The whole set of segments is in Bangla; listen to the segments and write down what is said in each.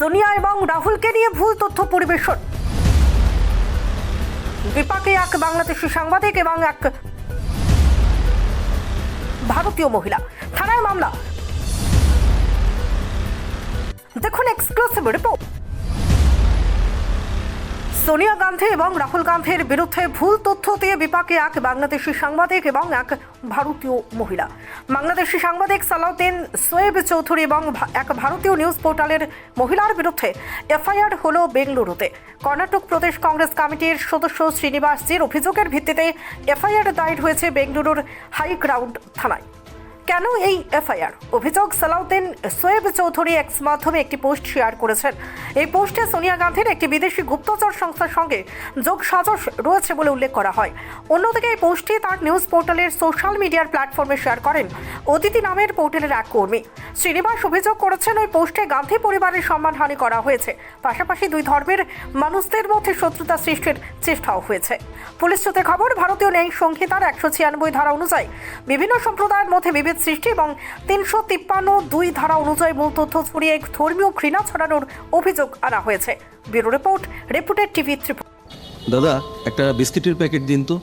সোনিয়া এবং রাহুলকে নিয়ে ভুল তথ্য পরিবেশন। বিপাকে এক বাংলাদেশি সাংবাদিক এবং এক ভারতীয় মহিলা। থানায় মামলা। দেখুন এক্সক্লুসিভ রিপোর্ট সোনিয়া গান্ধী এবং রাহুল গান্ধীর বিরুদ্ধে ভুল তথ্য দিয়ে বিপাকে এক বাংলাদেশি সাংবাদিক এবং এক ভারতীয় মহিলা। বাংলাদেশি সাংবাদিক সালাউদ্দিন সোয়েব চৌধুরী এবং এক ভারতীয় নিউজ পোর্টালের মহিলার বিরুদ্ধে এফআইআর হল বেঙ্গলুরুতে। কর্ণাটক প্রদেশ কংগ্রেস কমিটির সদস্য শ্রীনিবাসজির অভিযোগের ভিত্তিতে এফআইআর দায়ের হয়েছে বেঙ্গলুরুর হাই গ্রাউন্ড থানায়। কেন এই এফআইআর? অভিযোগ, সালাউদ্দিন সোয়েব চৌধুরী এক্স মাধ্যমে একটি পোস্ট শেয়ার করেছেন। এই পোস্টে সোনিয়া গান্ধীর একটি বিদেশি গুপ্তচর সংস্থার সঙ্গে যোগ সাজস রয়েছে বলে উল্লেখ করা হয়। অন্যদিকে এই পোস্টটি তার নিউজ পোর্টালের সোশ্যাল মিডিয়ার প্ল্যাটফর্মে শেয়ার করেন অতিথি নামের পোর্টালের এক কর্মী। শ্রীনিবাস অভিযোগ করেছেন, ওই পোস্টে গান্ধী পরিবারের সম্মানহানি করা হয়েছে। পাশাপাশি দুই ধর্মের মানুষদের মধ্যে শত্রুতা সৃষ্টির চেষ্টাও হয়েছে। পুলিশ সূত্রে খবর, ভারতীয় ন্যায় সংহিতার একশো ছিয়ানব্বই ধারা অনুযায়ী বিভিন্ন সম্প্রদায়ের মধ্যে বিভেদ সৃষ্টি এবং তিনশো তিপ্পান্ন দুই ধারা অনুযায়ী মূল তথ্য ছড়িয়ে এক ধর্মীয় ঘৃণা ছড়ানোর অভিযোগ আনা হয়েছে। Bureau report reported TV Tripura. দাদা একটা বিস্কিটের প্যাকেট দিন তো।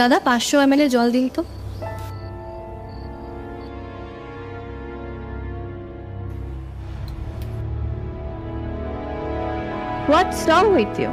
দাদা পাঁচশো এম জল দিন তো। হোয়াটস রং উইথ ইউ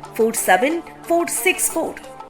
47 464